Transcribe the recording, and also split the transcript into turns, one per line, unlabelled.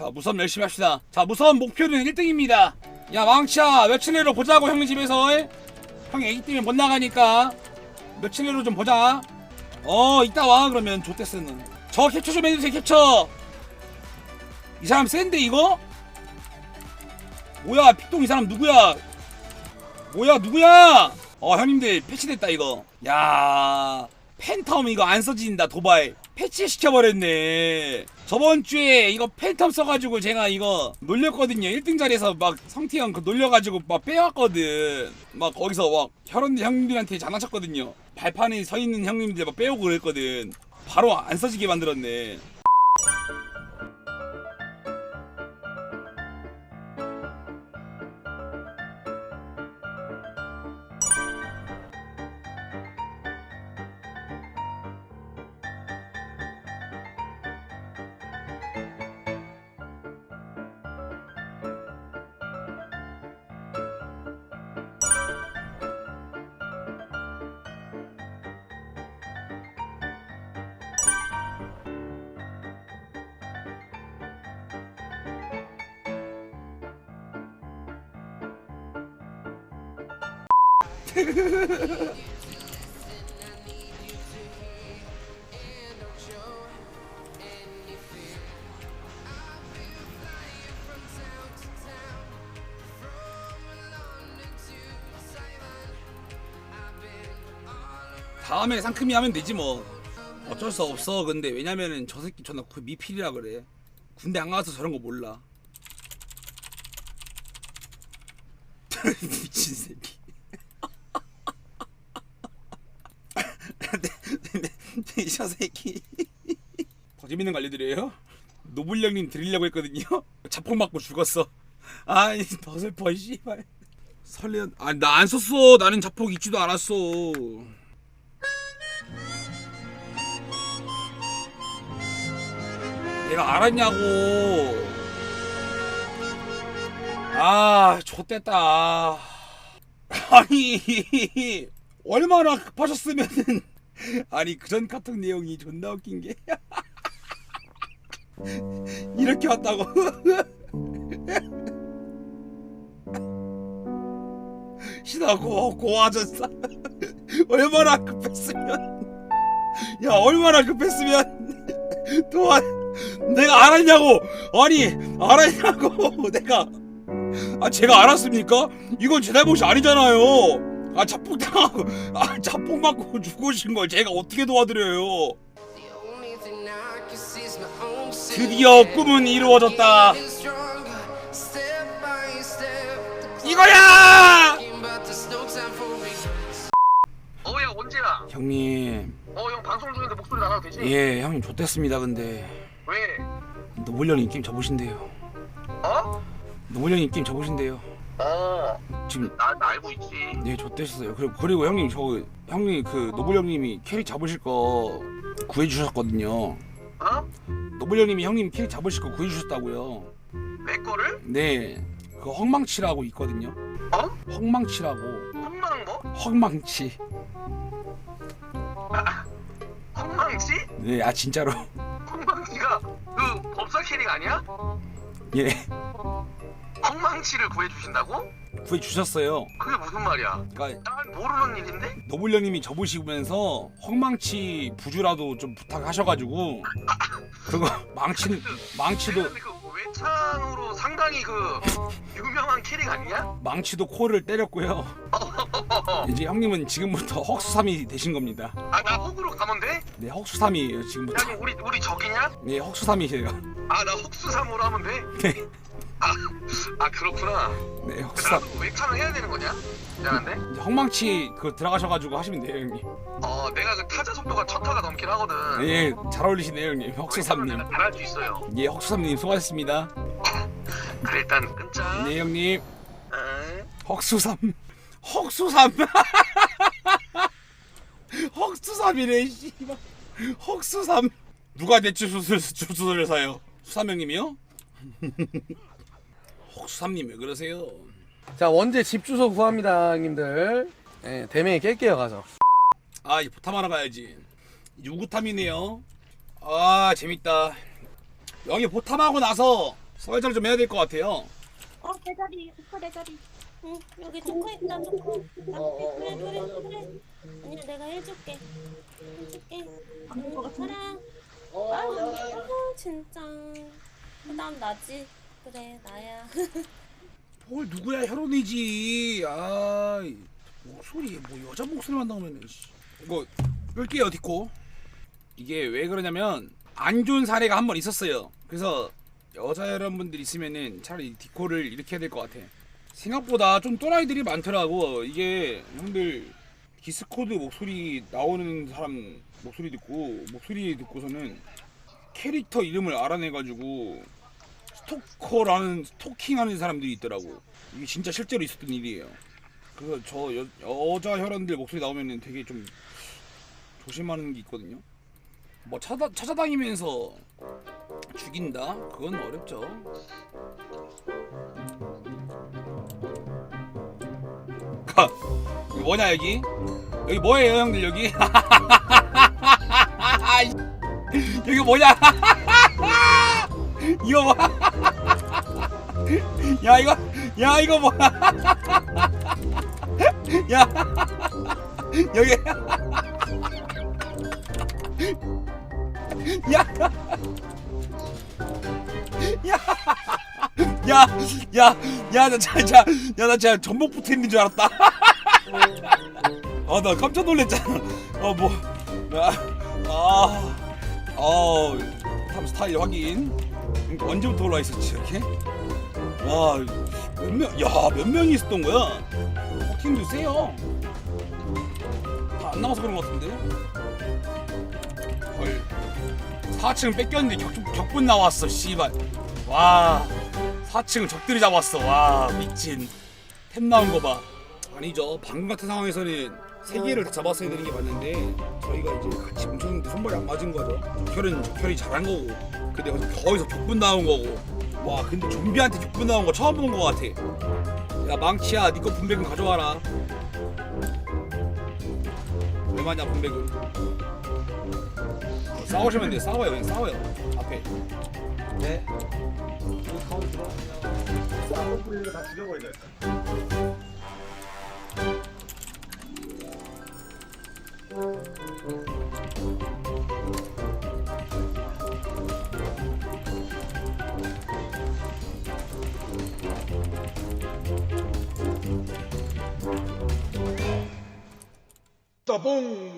자 무선 열심히 합시다. 자 무선 목표는 1등입니다. 야 망치야 며칠 내로 보자고 형님 집에서. 에? 형이 애기 때문에 못 나가니까. 며칠 내로 좀 보자. 어 이따 와 그러면. 좋댔스는. 저 캡처 좀 해주세요 캡처. 이 사람 센데 이거? 뭐야 픽동 이 사람 누구야 뭐야 누구야? 어 형님들 패치됐다 이거. 야 팬텀 이거 안 써진다 도발. 패치 시켜버렸네. 저번 주에 이거 팬텀 써가지고 제가 이거 놀렸거든요. 1등 자리에서 막 성태형 그 놀려가지고 막 빼왔거든. 막 거기서 막 혈원 형님들한테 장난쳤거든요. 발판에 서 있는 형님들 막 빼오고 그랬거든. 바로 안 써지게 만들었네 다음에 상큼이 하면 되지 뭐. 어쩔 수 없어. 근데 왜냐면은 저 새끼 존나 그 미필이라 그래. 군대 안 가서 저런 거 몰라. 미친 새끼 네, 저 새끼 더 재밌는 거 알려드려요? 노블령님 드리려고 했거든요. 자폭 맞고 죽었어. 아이 더 슬퍼 씨발. 설레 아나 안 썼어. 나는 자폭 있지도 않았어. 얘가 알았냐고. 아 좆됐다. 아니 얼마나 급하셨으면은 아니 그전 카톡 내용이 존나 웃긴 게. 이렇게 왔다고. 신하고 고아졌어 얼마나 급했으면. 야 얼마나 급했으면. 또한 내가 알았냐고. 아니 알았냐고. 내가. 아 제가 알았습니까? 이건 제 잘못이 아니잖아요 아 자폭 당하고 아 자폭 맞고 죽으신 걸 제가 어떻게 도와드려요
드디어 꿈은 이루어졌다.
이거야
어야 언제야?
형님
어형 방송 중인데 목소리 나가도 되지?
예 형님 좋댔습니다 근데
왜?
노블령님 게임 접으신대요
어?
노블령님 게임 접으신대요
어.
지금
나, 나 알고 있지.
네 좋댔어요 그리고, 그리고 형님 저 형님 그 노블령님이 캐릭 잡으실 거 구해주셨거든요
어?
노블령님이 형님 캐릭 잡으실 거 구해주셨다고요
내 거를?
네그 헛망치라고 있거든요
어?
헛망치라고
헛망 뭐?
헛망치? 네아 진짜로
헛망치가 그 법사 캐릭 아니야?
예
헛망치를 구해주신다고?
구해 주셨어요
그게 무슨 말이야?
그러니까
난 모르는 일인데?
노블령님이 접으시면서 헛망치 부주라도 좀 부탁하셔가지고 그거 망치는 망치도
근데 그 외창으로 상당히 그 유명한 캐릭 아니야?
망치도 코를 때렸고요 이제 형님은 지금부터 헉수삼이 되신 겁니다
아나 호구로 가면 돼?
네 헉수삼이에요 지금부터
야 우리 우리 적이냐?
네 헉수삼이세요
아나 헉수삼으로 하면 돼?
네,
아, 아 그렇구나.
네
나도 외창을 해야 되는 거냐? 미안한데?
이제 헛망치 그 들어가셔가지고 하시면 돼요 형님
어 내가 그 타자 속도가 천 타가 넘긴 하거든.
예 잘 어울리시네요 형님
외창은
헉수삼님
내가 잘할 수 있어요.
예 헉수삼님 수고하셨습니다
그래 일단 끊자.
네 형님
응.
헉수삼 헉수삼 헉수삼이래 씨발 헉수삼 누가 대추 수술 주술을 사요 수삼 형님이요? 헉수삼님 왜 그러세요
자 원제 집 주소 구합니다 형님들 예, 대명에 깰게요 가서
아, 이 보탐하러 가야지. 유구탐이네요. 아, 재밌다. 여기 보탐하고 나서 설자를 좀 해야 될 것 같아요.
어, 내 자리, 오빠 내 자리. 응, 여기 조커 있다, 조커. 나 그래, 그래, 그래. 아니야, 내가 해줄게. 해줄게. 같아. 아유, 아유, 진짜. 그다음 나지. 그래, 나야.
뭘 누구야 혈원이지. 아, 이 목소리 뭐 여자 목소리만 나오면 이거 끌게요 디코. 이게 왜 그러냐면 안 좋은 사례가 한 번 있었어요. 그래서 여자 여러분들 있으면은 차라리 디코를 이렇게 해야 될 것 같아. 생각보다 좀 또라이들이 많더라고. 이게 형들 디스코드 목소리 나오는 사람 목소리 듣고 목소리 듣고서는 캐릭터 이름을 알아내가지고 스토커라는 스토킹하는 사람들이 있더라고. 이게 진짜 실제로 있었던 일이에요. 그래서 저 여, 여자 혈원들 목소리 나오면은 되게 좀 조심하는 게 있거든요. 뭐 찾아 찾아다니면서 죽인다? 그건 어렵죠. 가. 여기 뭐냐 여기? 여기 뭐예요 형들 여기? 여기 뭐냐? 이거 뭐? 야 이거 야 이거 뭐야? 야 여기 야. 야. 야, 야, 야, 나 진짜, 야, 나 진짜 전복 붙어 있는 줄 알았다. 아, 나 깜짝 놀랐잖아. 어, 뭐, 야, 아, 어, 탑 스타일 확인. 그러니까 언제부터 올라 있었지 이렇게? 와, 몇 명, 야, 몇 명이 있었던 거야? 버킹도 세요. 다안 남아서 그런 것 같은데. 헐. 4층 뺏겼는데 격, 격분 나왔어, 씨발. 와, 4층을 적들이 잡았어. 와, 미친. 템 나온 거 봐. 아니죠. 방금 같은 상황에서는 세 개를 다 잡았어야 되는 게 맞는데 저희가 이제 같이 뭉쳤는데 손발이 안 맞은 거죠. 적혈은 적혈이 잘한 거고. 근데 거기서 격분 나온 거고. 와, 근데 좀비한테 격분 나온 거 처음 본 거 같아. 야, 망치야, 니거 분배금 가져와라. 얼마냐, 분배금? 어, 싸우시면 돼요. 싸워요. 그냥 싸워요. 앞에. 네따 Topum.